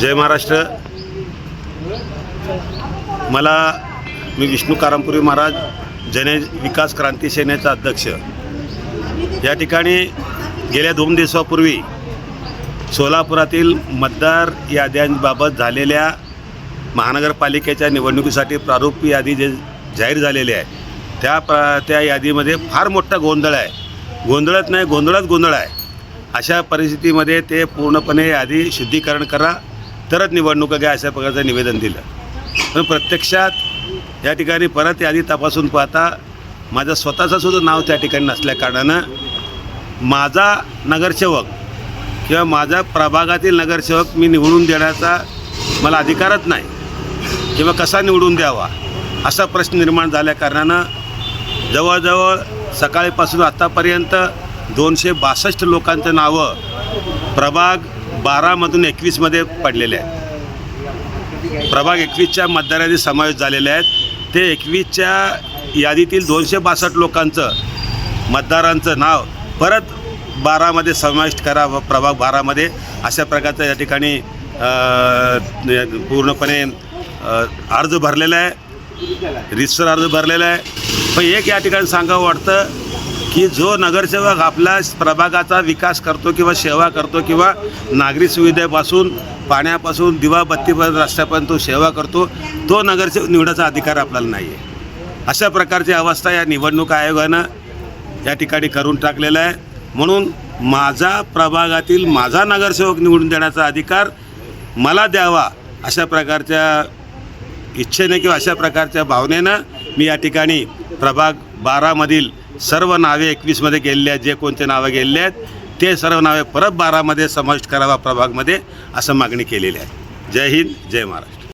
जय महाराष्ट्र. मला मी विष्णू कारमपुरी महाराज जने विकास क्रांती सेनेचा अध्यक्ष. या ठिकाणी गेल्या दोन दिवसापूर्वी सोलापुरातील मतदार याद्यांबाबत झालेल्या महानगरपालिकेच्या निवडणुकीसाठी प्रारूप यादी जे जाहीर झालेली आहे त्या प्र त्या यादीमध्ये फार मोठा गोंधळ आहे. गोंधळत नाही गोंधळात गोंधळ आहे. अशा परिस्थितीमध्ये ते पूर्णपणे आधी शुद्धीकरण करा तरच निवडणुका घ्या अशा प्रकारचं निवेदन दिलं. पण प्रत्यक्षात या ठिकाणी परत यादी तपासून पाहता माझं स्वतःचं सुद्धा नाव त्या ठिकाणी नसल्याकारणानं माझा नगरसेवक किंवा माझ्या प्रभागातील नगरसेवक मी निवडून देण्याचा मला अधिकारच नाही किंवा कसा निवडून द्यावा असा प्रश्न निर्माण झाल्या कारणानं जवळजवळ सकाळीपासून आत्तापर्यंत दोनशे बासष्ट लोकांचं नावं प्रभाग बारामधून एकवीसमध्ये पडलेले आहेत. प्रभाग एकवीसच्या मतदार यादीत समावेश झालेले आहेत. ते एकवीसच्या यादीतील दोनशे बासष्ट लोकांचं मतदारांचं नाव परत बारामध्ये समाविष्ट करा प्रभाग बारामध्ये अशा प्रकारचं या ठिकाणी पूर्णपणे अर्ज भरलेला आहे. रिस्टर अर्ज भरलेला आहे. पण एक या ठिकाणी सांगावं वाटतं की जो नगरसेवक आपल्या प्रभागाचा विकास करतो किंवा सेवा करतो किंवा नागरी सुविधेपासून पाण्यापासून दिवाबत्तीपर्यंत रस्त्यापर्यंत तो सेवा करतो तो नगरसेवक निवडायचा अधिकार आपल्याला नाही आहे अशा प्रकारची अवस्था या निवडणूक आयोगानं या ठिकाणी करून टाकलेला आहे. म्हणून माझा प्रभागातील माझा नगरसेवक निवडून देण्याचा अधिकार मला द्यावा अशा प्रकारच्या इच्छेने किंवा अशा प्रकारच्या भावनेनं मी या ठिकाणी प्रभाग बारामधील सर्व नावे एकवीसमध्ये गेलेली आहेत जे कोणते नावं गेलेले आहेत ते सर्व नावे परत बारामध्ये समाविष्ट करावा प्रभागमध्ये असं मागणी केलेली आहे. जय हिंद जय महाराष्ट्र.